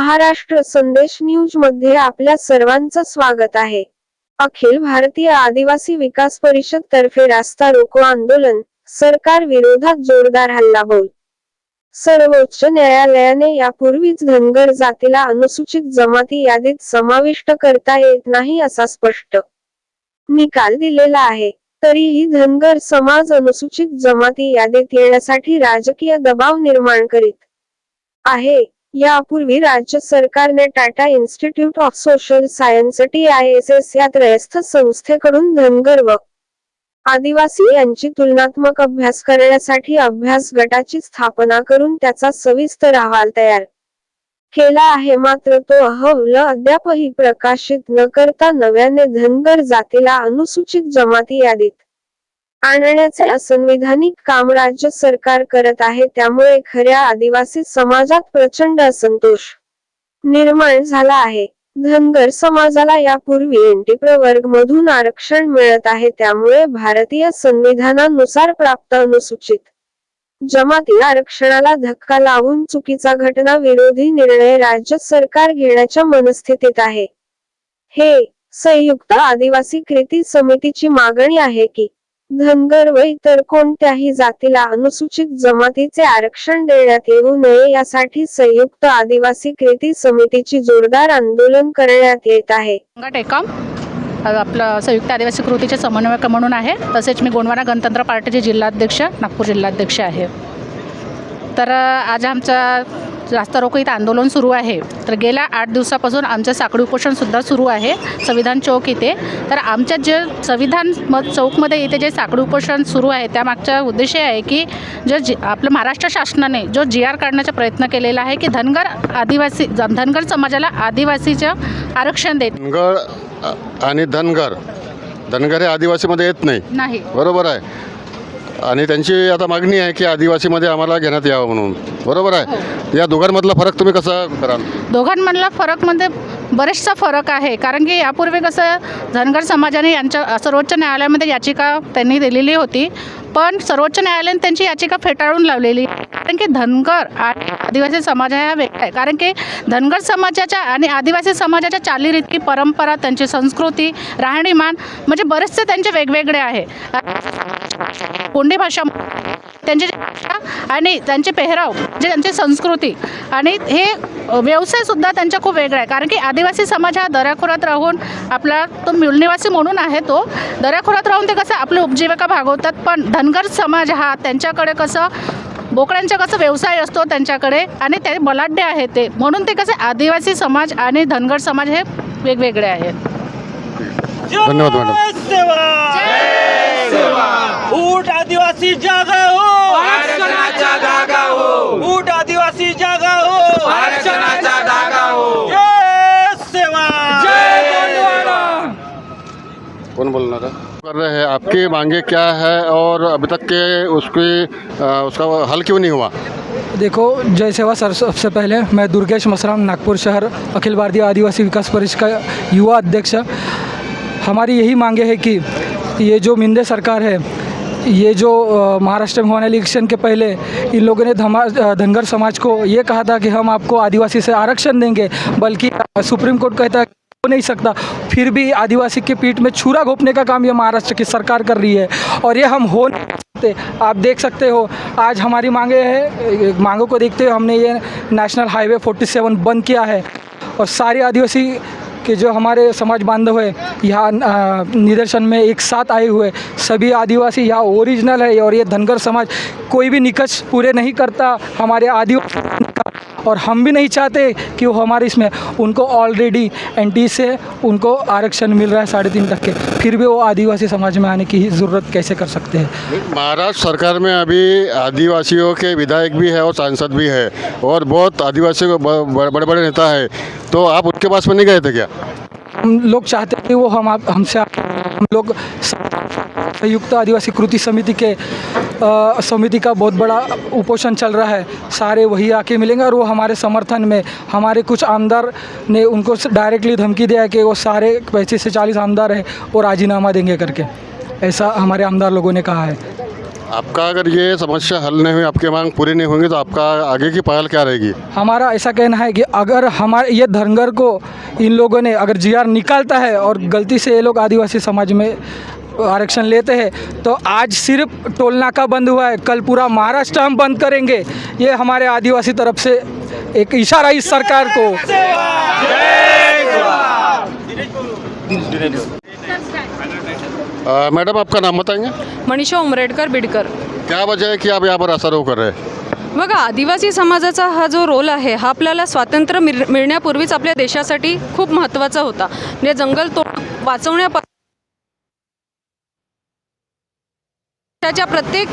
महाराष्ट्र संदेश न्यूजमध्ये आपल्या सर्वांचं स्वागत आहे. अखिल भारतीय आदिवासी विकास परिषद तर्फे रास्ता रोको आंदोलन सरकार विरोधात जोरदार हल्लाबोल सर्वोच्च न्यायालयाने यापूर्वीच धनगर जातीला अनुसूचित जमाती यादीत समाविष्ट करता येत नाही असा स्पष्ट. निकाल दिलेला आहे. तरीही धनगर समाज अनुसूचित जमाती यादीत येण्यासाठी राजकीय दबाव निर्माण करीत आहे. यापूर्वी राज्य सरकारने Tata institute of social science T I S S या त्रयस्थ संस्थेकडून धनगर व आदिवासी यांची तुलनात्मक अभ्यास करण्यासाठी अभ्यास गटाची स्थापना करून त्याचा सविस्तर अहवाल तयार केला आहे. मात्र तो अहवाल अद्यापही प्रकाशित न करता नव्याने धनगर जातीला अनुसूचित जमाती यादीत आणण्याचे असंविधानिक काम राज्य सरकार करत आहे. त्यामुळे खऱ्या आदिवासी समाजात प्रचंड असंतोष निर्माण झाला आहे. धनगर समाजाला यापूर्वी एनटी प्रवर्ग मधून आरक्षण मिळत आहे. त्यामुळे भारतीय संविधानानुसार प्राप्त अनुसूचित जमाती आरक्षणाला धक्का लावून चुकीचा घटना विरोधी निर्णय राज्य सरकार घेण्याच्या मनस्थितीत आहे. हे संयुक्त आदिवासी कृती समितीची मागणी आहे की धनगर व इतर कोणत्याही जातीला अनुसूचित जमातीचे आरक्षण देण्यात येऊ नये यासाठी संयुक्त आदिवासी कृती समितीची जोरदार आंदोलन करण्यात येत आहे. संघ आपलं संयुक्त आदिवासी कृतीचे समन्वयक म्हणून आहे. तसेच मी गोंडवाना गणतंत्र पार्टीचे जिल्हाध्यक्ष नागपूर जिल्हाध्यक्ष आहे. तर आज आमचा रास्ता रोको इथं आंदोलन सुरू आहे. तर गेल्या आठ दिवसापासून आमचं साखळी उपोषणसुद्धा सुरू आहे. संविधान चौक इथे. तर आमच्या जे संविधान म चौकमध्ये इथे जे साखळी उपोषण सुरू आहे त्यामागचा उद्देश हे आहे की जो जी आपलं महाराष्ट्र शासनाने जो जी आर काढण्याचा प्रयत्न केलेला आहे की धनगर आदिवासी धनगर समाजाला आदिवासीचं आरक्षण देत धनगर आणि धनगर. धनगर हे आदिवासीमध्ये येत नाही. नाही. बरोबर आहे. आणि त्यांची आता मागणी आहे की आदिवासीमध्ये आम्हाला घेण्यात यावं म्हणून. बरोबर आहे? या दोघांमधला फरक तुम्ही कसा कराल? दोघांमधला फरकमध्ये बरेचसा फरक आहे. कारण की यापूर्वी कसं धनगर समाजाने यांच्या सर्वोच्च न्यायालयामध्ये याचिका त्यांनी दिलेली होती. पण सर्वोच्च न्यायालयाने त्यांची याचिका फेटाळून लावलेली. कारण की धनगर आणि आदिवासी समाज हा वेगळा आहे. कारण की धनगर समाजाच्या आणि आदिवासी समाजाच्या चालीरीती परंपरा त्यांची संस्कृती राहणीमान म्हणजे बरेचसे त्यांचे वेगवेगळे आहे. कोंडी भाषा त्यांची आणि त्यांचे पेहराव म्हणजे त्यांची संस्कृती आणि हे व्यवसायसुद्धा त्यांचा खूप वेगळा आहे. कारण की आदिवासी समाज हा दऱ्याखोऱ्यात राहून आपला तो मूलनिवासी म्हणून आहे तो. दऱ्याखोऱ्यात राहून ते कसं आपली उपजीविका भागवतात पण धनगर समाज हा त्यांच्याकडे कसं बोकड्यांचा कसं व्यवसाय असतो त्यांच्याकडे आणि ते बलाढ्य आहे ते. म्हणून ते कसे आदिवासी समाज आणि धनगर समाज हे वेगवेगळे आहेत. धन्यवाद मॅडम. ऊट आदिवासी जागा हो! कौन बोलना था? कर रहे हैं आपकी मांगे क्या है और अभी तक के उसकी अ, उसका हल क्यों नहीं हुआ? देखो जय सेवा सर सबसे पहले मैं दुर्गेश मसराम नागपुर शहर अखिल भारतीय आदिवासी विकास परिषद का युवा अध्यक्ष। हमारी यही मांगे है कि ये जो मिंदे सरकार है ये जो महाराष्ट्र में होने इलेक्शन के पहले इन लोगों ने धमा धनगर समाज को ये कहा था कि हम आपको आदिवासी से आरक्षण देंगे बल्कि सुप्रीम कोर्ट कहता है हो नहीं सकता। फिर भी आदिवासी के पीठ में छुरा घोपने का काम ये महाराष्ट्र की सरकार कर रही है। और ये हम हो नहीं सकते। आप देख सकते हो, आज हमारी मांगे है, मांगों को देखते हुए हमने ये नेशनल हाईवे 47 बंद किया है। और सारे आदिवासी के जो हमारे समाज बांधव है, यहाँ निदर्शन में एक साथ आए हुए सभी आदिवासी यहाँ ओरिजिनल है और ये धनगर समाज कोई भी निकष पूरे नहीं करता। हमारे आदिवासी और हम भी नहीं चाहते कि वो हमारे इसमें, उनको ऑलरेडी एनटी से उनको आरक्षण मिल रहा है साढ़े तीन तक के। फिर भी वो आदिवासी समाज में आने की ज़रूरत कैसे कर सकते हैं? महाराष्ट्र सरकार में अभी आदिवासियों के विधायक भी है और सांसद भी है और बहुत आदिवासियों के बड़े बड़े नेता है। तो आप उनके पास में नहीं गए थे क्या? हम लोग चाहते हैं कि वो हम आप, हमसे हम लोग संयुक्त आदिवासी कृति समिति के समिति का बहुत बड़ा उपोषण चल रहा है। सारे वही आके मिलेंगे और वो हमारे समर्थन में, हमारे कुछ आमदार ने उनको डायरेक्टली धमकी दिया है कि वो सारे पैंतीस से चालीस आमदार हैं, वो राजीनामा देंगे करके। ऐसा हमारे आमदार लोगों ने कहा है। आपका अगर ये समस्या हल नहीं हुई आपकी मांग पूरी नहीं होंगी तो आपका आगे की पहल क्या रहेगी? हमारा ऐसा कहना है कि अगर हमारे ये धनगर को इन लोगों ने अगर जीआर निकालता है और गलती से ये लोग आदिवासी समाज में आरक्षण लेते हैं तो आज सिर्फ़ टोल नाका बंद हुआ है कल पूरा महाराष्ट्र हम बंद करेंगे। ये हमारे आदिवासी तरफ़ से एक इशारा इस सरकार को। मैडम आपका नाम बताएंगे? मनीषा उमरेडकर बिडकर। क्या वजह है कि आप यहाँ पर रोक कर रहे हैं? बघा आदिवासी समाजाचा हा जो रोल आहे हा आपल्याला स्वातंत्र्य मिळ मिळण्यापूर्वीच आपल्या देशासाठी खूप महत्त्वाचा होता. म्हणजे जंगल तोड वाचवण्यापासून त्याच्या प्रत्येक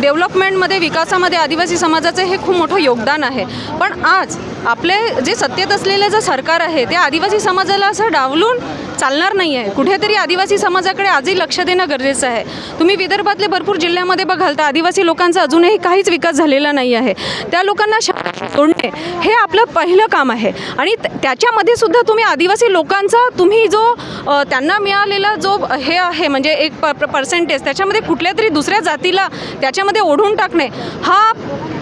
डेव्हलपमेंटमध्ये विकासामध्ये आदिवासी समाजाचं हे खूप मोठं योगदान आहे. पण आज आपले जे सत्तेत असलेलं जे सरकार आहे ते आदिवासी समाजाला असं डावलून चालणार नाही आहे कुठेतरी आदिवासी समाजाकडे आजही लक्ष देणं गरजेचं आहे. तुम्ही विदर्भातले भरपूर जिल्ह्यामध्ये बघाल तर आदिवासी लोकांचा अजूनही काहीच विकास झालेला नाही आहे त्या लोकांना शहरात जोडणे हे आपलं पहिलं काम आहे. आणि त्याच्यामध्ये सुद्धा तुम्ही आदिवासी लोकांचा तुम्ही जो त्यांना मिळालेला जो हे आहे म्हणजे एक प पर्सेंटेज त्याच्यामध्ये कुठल्या तरी दुसऱ्या जातीला त्याच्यामध्ये ओढून टाकणे हा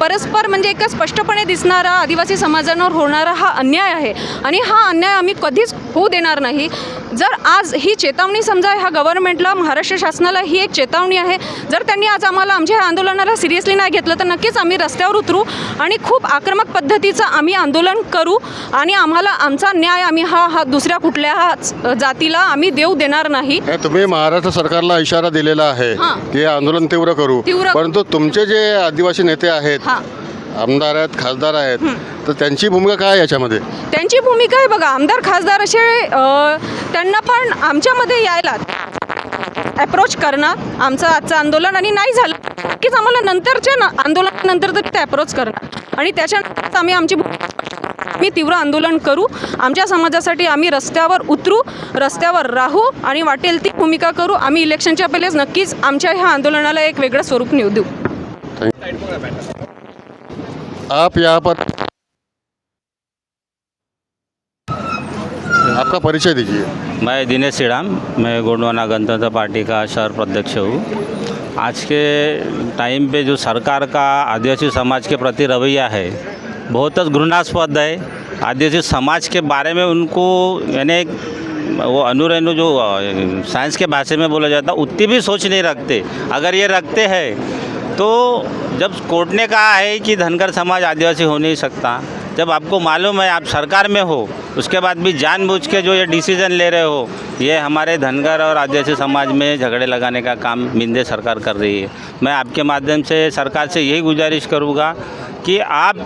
परस्पर म्हणजे एका स्पष्टपणे दिसणारा आदिवासी समाजांवर होणारा हा अन्याय आहे. आणि हा अन्याय आम्ही कधीच होऊ देणार नाही. जर आज ही चेतावणी समजा ह्या गव्हर्नमेंटला महाराष्ट्र शासनाला ही एक चेतावणी आहे जर त्यांनी आज आम्हाला आमच्या ह्या आंदोलनाला सिरियसली नाही घेतलं तर नक्कीच आम्ही रस्त्यावर उतरू आणि खूप आक्रमक पद्धतीचं आम्ही आंदोलन करू आणि आम्हाला आमचा न्याय आम्ही हा हा दुसऱ्या कुठल्या जातीला आम्ही देऊ देणार नाही. तुम्ही महाराष्ट्र सरकारला इशारा दिलेला आहे. की आंदोलन तीव्र करू. परंतु तुमचे जे आदिवासी नेते आहेत हां. आमदार आहेत खासदार आहेत तर त्यांची भूमिका काय आहे याच्यामध्ये? त्यांची भूमिका आहे बघा आमदार खासदार असे अ, त्यांना पण आमच्यामध्ये यायला अप्रोच करणं आमचं आजचं आंदोलन आणि नाही झालं नक्कीच आम्हाला नंतरच्या न आंदोलनानंतर तरी ते अप्रोच करणं. आणि त्याच्यानंतर आम्ही आमची भूमिका आम्ही तीव्र आंदोलन करू. आमच्या समाजासाठी आम्ही रस्त्यावर उतरू रस्त्यावर राहू आणि वाटेल ती भूमिका करू. आम्ही इलेक्शनच्या पहिलेच नक्कीच आमच्या ह्या आंदोलनाला एक वेगळं स्वरूप नेऊ देऊ. आप यहाँ पर आपका परिचय दीजिए। मैं दिनेश श्रीराम, मैं गोंडवाना गणतंत्र पार्टी का शहर प्रध्यक्ष हूँ। आज के टाइम पे जो सरकार का आदिवासी समाज के प्रति रवैया है, बहुत घृणास्पद है। आदिवासी समाज के बारे में उनको, यानी वो अनुरेनु जो साइंस के भाषा में बोला जाता, उतनी भी सोच नहीं रखते। अगर ये रखते हैं तो जब कोर्ट ने कहा है कि धनगर समाज आदिवासी हो नहीं सकता, जब आपको मालूम है आप सरकार में हो, उसके बाद भी जानबूझ के जो ये डिसीज़न ले रहे हो, ये हमारे धनगर और आदिवासी समाज में झगड़े लगाने का काम मिंदे सरकार कर रही है। मैं आपके माध्यम से सरकार से यही गुजारिश करूँगा कि आप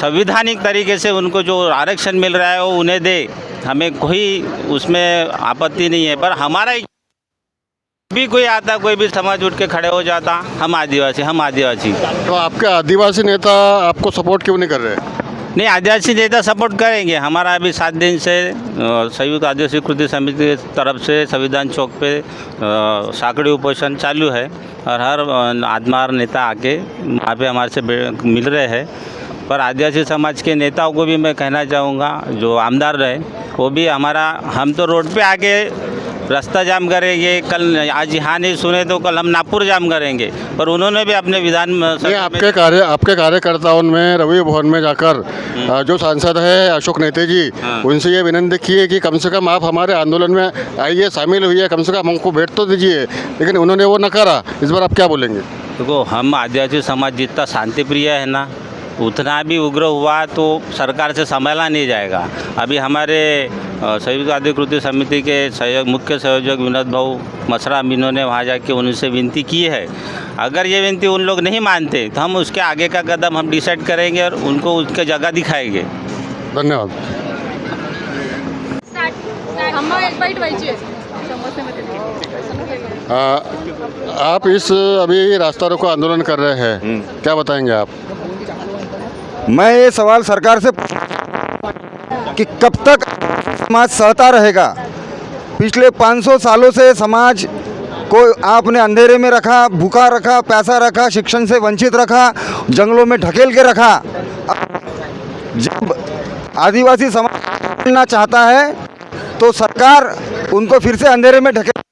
संविधानिक तरीके से उनको जो आरक्षण मिल रहा है वो उन्हें दे। हमें कोई उसमें आपत्ति नहीं है, पर हमारा भी कोई आता कोई भी समाज उठ के खड़े हो जाता हम आदिवासी हम आदिवासी। तो आपके आदिवासी नेता आपको सपोर्ट क्यों नहीं कर रहे? नहीं आदिवासी नेता सपोर्ट करेंगे। हमारा अभी सात दिन से संयुक्त आदिवासी कृति समिति की तरफ़ से संविधान चौक पे साकड़ी उपोषण चालू है और हर आदमार नेता आके वहाँ पे हमारे से मिल रहे हैं। पर आदिवासी समाज के नेताओं को भी मैं कहना चाहूँगा जो आमदार रहे वो भी हमारा हम तो रोड पे आके रास्ता जाम करेंगे कल आज यहाँ नहीं सुने तो कल हम नागपुर जाम करेंगे। पर उन्होंने भी अपने विधान में- आपके कार्य आपके कार्यकर्ताओं में रवि भवन में जाकर जो सांसद है अशोक नेते जी हाँ। उनसे ये विनंती की है कि कम से कम आप हमारे आंदोलन में आइए शामिल हुई कम से कम हमको भेंट तो दीजिए। लेकिन उन्होंने वो नकारा इस बार आप क्या बोलेंगे? देखो हम आदिवासी समाज जितना शांति प्रिय है ना उतना भी उग्र हुआ तो सरकार से संभाला नहीं जाएगा। अभी हमारे संयुक्त अधिकृति समिति के सहयोग मुख्य संयोजक विनोद भाऊ मसराम इन्होंने वहाँ जाके उनसे विनती की है। अगर ये विनती उन लोग नहीं मानते तो हम उसके आगे का कदम हम डिसाइड करेंगे और उनको उसके जगह दिखाएँगे। धन्यवाद। आप इस अभी रास्ता रोको आंदोलन कर रहे हैं। क्या बताएँगे आप? मैं ये सवाल सरकार से कि कब तक समाज सहता रहेगा? पिछले 500 सालों से समाज को आपने अंधेरे में रखा, भूखा रखा पैसा रखा, शिक्षण से वंचित रखा, जंगलों में ढकेल के रखा। जब आदिवासी समाज चाहता है तो सरकार उनको फिर से अंधेरे में ढकेल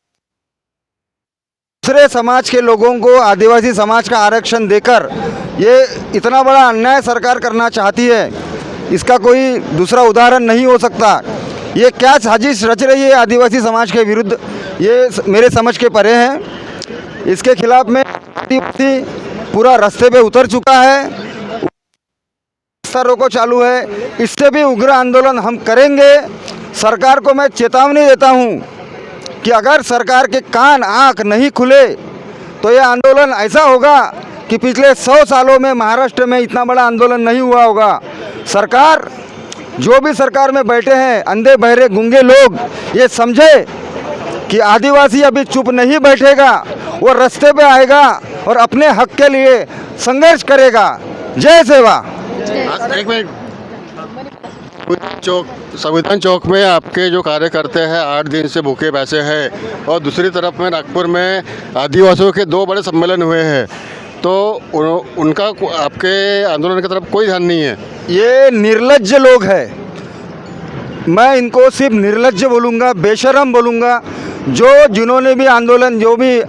दूसरे समाज के लोगों को, आदिवासी समाज का आरक्षण देकर ये इतना बड़ा अन्याय सरकार करना चाहती है, इसका कोई दूसरा उदाहरण नहीं हो सकता। ये क्या साजिश रच रही है आदिवासी समाज के विरुद्ध? ये मेरे समझ के परे हैं। इसके खिलाफ में आदिवासी पूरा रास्ते पे उतर चुका है। रोको चालू है। इससे भी उग्र आंदोलन हम करेंगे। सरकार को मैं चेतावनी देता हूँ। कि अगर सरकार के कान आँख नहीं खुले तो ये आंदोलन ऐसा होगा कि पिछले सौ सालों में महाराष्ट्र में इतना बड़ा आंदोलन नहीं हुआ होगा। सरकार, जो भी सरकार में बैठे हैं, अंधे, बहरे, गुंगे लोग, ये समझे कि आदिवासी अभी चुप नहीं बैठेगा, वो रास्ते पे आएगा और अपने हक के लिए संघर्ष करेगा। जय सेवा। एक मिनट। चौक संविधान चौक में आपके जो कार्यकर्ते हैं आठ दिन से भूखे पैसे हैं और दूसरी तरफ़ में नागपुर में आदिवासियों के दो बड़े सम्मेलन हुए हैं। तो उन, उनका आपके आंदोलन की तरफ़ कोई ध्यान नहीं है? ये निर्लज लोग हैं। मैं इनको सिर्फ़ निर्लज बोलूँगा बेशरम बोलूँगा। जो जिन्होंने भी आंदोलन जो भी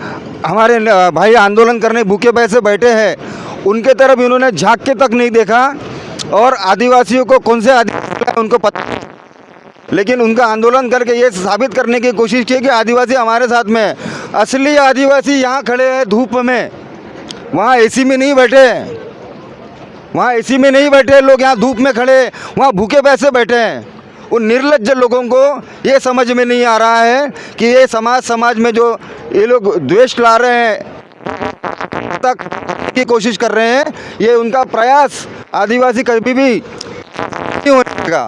हमारे भाई आंदोलन करने भूखे पैसे बैठे हैं उनके तरफ़ इन्होंने झाँक के तक नहीं देखा। और आदिवासियों को कौन से आदिवासी है उनको पता? लेकिन उनका आंदोलन करके ये साबित करने की कोशिश की कि आदिवासी हमारे साथ में है। असली आदिवासी यहाँ खड़े हैं धूप में। वहाँ एसी में नहीं बैठे वहाँ एसी में नहीं बैठे लोग, यहाँ धूप में खड़े वहाँ भूखे पैसे बैठे हैं। उन निर्लज लोगों को ये समझ में नहीं आ रहा है कि ये समाज समाज में जो ये लोग द्वेष ला रहे हैं, तक की कोशिश कर रहे हैं, ये उनका प्रयास आदिवासी कभी भी नहीं होगा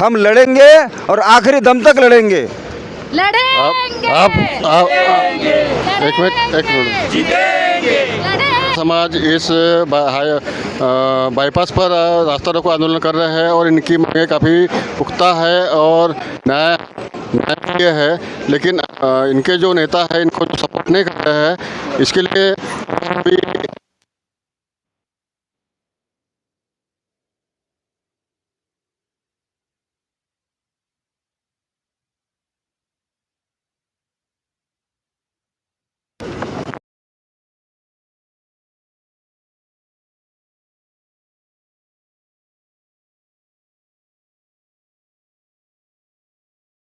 हम लड़ेंगे और आखिरी दम तक लड़ेंगे। आप आप, आप एक मिनट एक मिनट। समाज इस बाईपास पर रास्ता रोको आंदोलन कर रहे हैं और इनकी मांगे काफ़ी पुख्ता है और न्याय न्याय है। लेकिन इनके जो नेता है इनको जो सपोर्ट नहीं कर रहे हैं इसके लिए